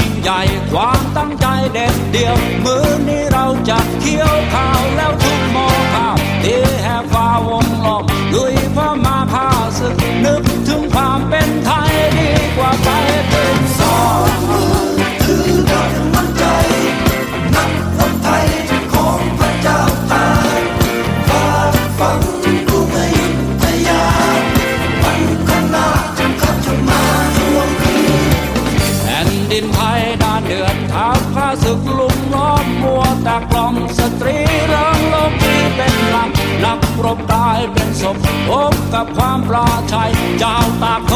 ยิ่งใหญ่ ความตั้งใจเด็ดเดียว มือนี้เราจะเคี้ยวข้าวแล้วทุกหมอข้าวตีแห่ฟ้าวงล้อมลุยพมาข้าศึกนึกถึงความเป็นไทยดีกว่าไปเป็นสองคือกำลังใจ นักรบไทยของพระเจ้าตากฟ้าฟังดูไม่หยุดทยาวันข้างหน้าข้าจะมาทวงคืนแผ่นดินไทยด้าน เดือดท้าข้าศึกลุมล้อมมัวตากล่อมสตรีเริงลบที่เป็นหลักนักรบตายเป็นศพพบกับความปลอดภัยเจ้าตาก